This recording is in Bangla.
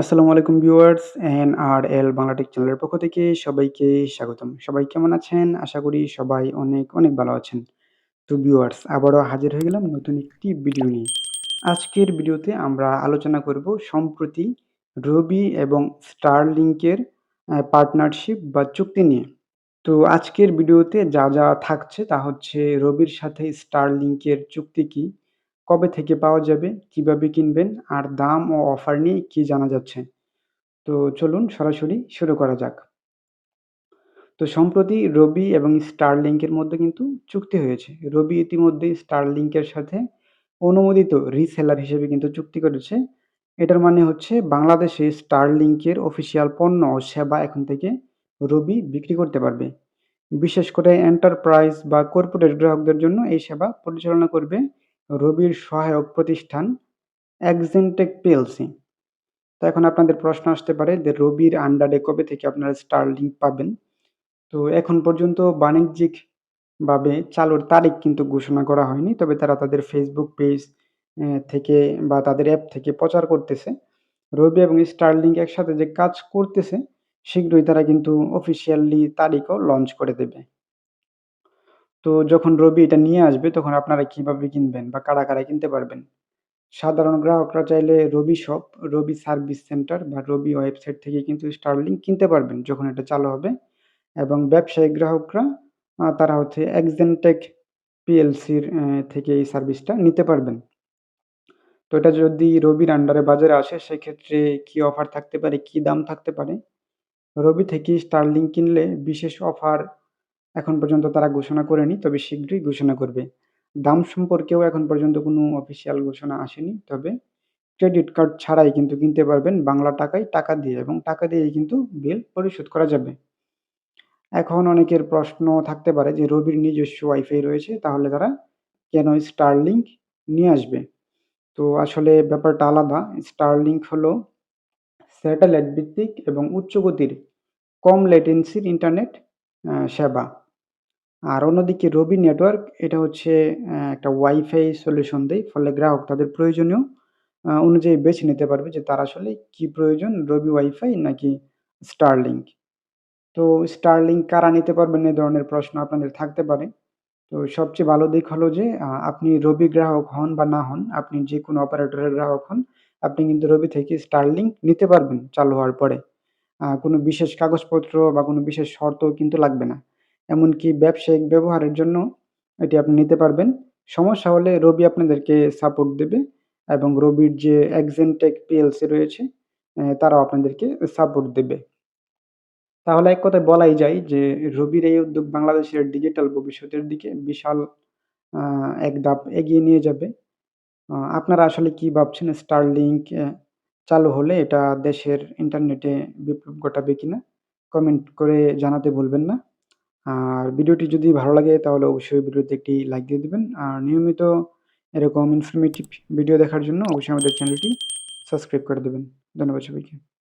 আসসালামু আলাইকুম viewers N R L Bangla tech চ্যানেলের পক্ষ থেকে সবাইকে স্বাগতম। সবাই কেমন আছেন? আশা করি সবাই অনেক অনেক ভালো আছেন। তো ভিউয়ার্স, আবারও হাজির হয়ে গেলাম নতুন একটি ভিডিও নিয়ে। আজকের ভিডিওতে আমরা আলোচনা করব সম্প্রতি রবি এবং স্টারলিংকের পার্টনারশিপ বা চুক্তি নিয়ে। তো আজকের ভিডিওতে যা যা থাকছে তা হচ্ছে রবির সাথে স্টারলিংকের চুক্তি কি? কবে থেকে পাওয়া যাবে, কীভাবে কিনবেন, আর দাম ও অফার নিয়ে কি জানা যাচ্ছে? তো চলুন সরাসরি শুরু করা যাক। তো সম্প্রতি রবি এবং স্টারলিংকের মধ্যে কিন্তু চুক্তি হয়েছে। রবি ইতিমধ্যেই স্টারলিংকের সাথে অনুমোদিত রিসেলার হিসেবে কিন্তু চুক্তি করেছে। এটার মানে হচ্ছে বাংলাদেশে স্টারলিংকের অফিসিয়াল পণ্য ও সেবা এখন থেকে রবি বিক্রি করতে পারবে। বিশেষ করে এন্টারপ্রাইজ বা কর্পোরেট গ্রাহকদের জন্য এই সেবা পরিচালনা করবে রবির সহায়ক প্রতিষ্ঠান এক্সেনটেক পিএলসি তো এখন আপনাদের প্রশ্ন আসতে পারে যে রবির আন্ডারে কবে থেকে আপনারা স্টারলিংক পাবেন? তো এখন পর্যন্ত বাণিজ্যিকভাবে চালুর তারিখ কিন্তু ঘোষণা করা হয়নি, তবে তারা তাদের ফেসবুক পেজ থেকে বা তাদের অ্যাপ থেকে প্রচার করতেছে। রবি এবং স্টারলিংক একসাথে যে কাজ করতেছে, শীঘ্রই তারা কিন্তু অফিসিয়ালি তারিখও লঞ্চ করে দেবে। তো যখন রবি এটা নিয়ে আসবে, তখন আপনারা কীভাবে কিনবেন বা কারা কারা কিনতে পারবেন? সাধারণ গ্রাহকরা চাইলে Robi shop, Robi service centre বা রবি ওয়েবসাইট থেকে কিন্তু স্টারলিংক কিনতে পারবেন যখন এটা চালু হবে। এবং ব্যবসায়িক গ্রাহকরা তারা হচ্ছে এক্সেনটেক পিএলসির থেকে এই সার্ভিসটা নিতে পারবেন। তো এটা যদি রবির আন্ডারে বাজারে আসে, সেক্ষেত্রে কি অফার থাকতে পারে, কি দাম থাকতে পারে? রবি থেকে স্টারলিংক কিনলে বিশেষ অফার এখন পর্যন্ত তারা ঘোষণা করেনি, তবে শীঘ্রই ঘোষণা করবে। দাম সম্পর্কেও এখন পর্যন্ত কোনো অফিসিয়াল ঘোষণা আসেনি, তবে ক্রেডিট কার্ড ছাড়াই কিন্তু কিনতে পারবেন বাংলা টাকায় টাকা দিয়ে এবং টাকা দিয়েই কিন্তু বিল পরিশোধ করা যাবে। এখন অনেকের প্রশ্ন থাকতে পারে যে, রবির নিজস্ব ওয়াইফাই রয়েছে, তাহলে তারা কেন স্টারলিংক নিয়ে আসবে? তো আসলে ব্যাপারটা আলাদা। স্টারলিংক হলো স্যাটেলাইট ভিত্তিক এবং উচ্চ গতির কম লেটেন্সির ইন্টারনেট সেবা। আর অন্যদিকে রবি নেটওয়ার্ক এটা হচ্ছে একটা ওয়াইফাই সলিউশন দেয়, ফলে গ্রাহক তাদের প্রয়োজনীয় অনুযায়ী বেছে নিতে পারবে যে তার আসলে কি প্রয়োজন, রবি ওয়াইফাই নাকি স্টারলিংক তো স্টারলিংক কারা নিতে পারবেন এ ধরনের প্রশ্ন আপনাদের থাকতে পারে। তো সবচেয়ে ভালো দিক হলো যে আপনি রবি গ্রাহক হন বা না হন, আপনি যে কোনো অপারেটরের গ্রাহক হন, আপনি কিন্তু রবি থেকে স্টারলিংক নিতে পারবেন চালু হওয়ার পরে। কোনো বিশেষ কাগজপত্র বা কোনো বিশেষ শর্ত কিন্তু লাগবে না। এমনকি ব্যবসায়িক ব্যবহারের জন্য এটি আপনি নিতে পারবেন। সমস্যা হলে রবি আপনাদেরকে সাপোর্ট দেবে এবং রবির যে এক্সেনটেক পিএলসি রয়েছে তারাও আপনাদেরকে সাপোর্ট দেবে। তাহলে এক কথায় বলাই যায় যে রবির এই উদ্যোগ বাংলাদেশের ডিজিটাল ভবিষ্যতের দিকে বিশাল এক ধাপ এগিয়ে নিয়ে যাবে। আপনারা আসলে কি ভাবছেন? স্টারলিংক চালু হলে এটা দেশের ইন্টারনেটে বিপ্লব ঘটাবে কিনা? কমেন্ট করে জানাতে ভুলবেন না। আর ভিডিওটি যদি ভালো লাগে, তাহলে অবশ্যই ভিডিওতে একটি লাইক দিয়ে দেবেন। আর নিয়মিত এরকম ইনফরমেটিভ ভিডিও দেখার জন্য অবশ্যই আমাদের চ্যানেলটি সাবস্ক্রাইব করে দেবেন। ধন্যবাদ সবাইকে।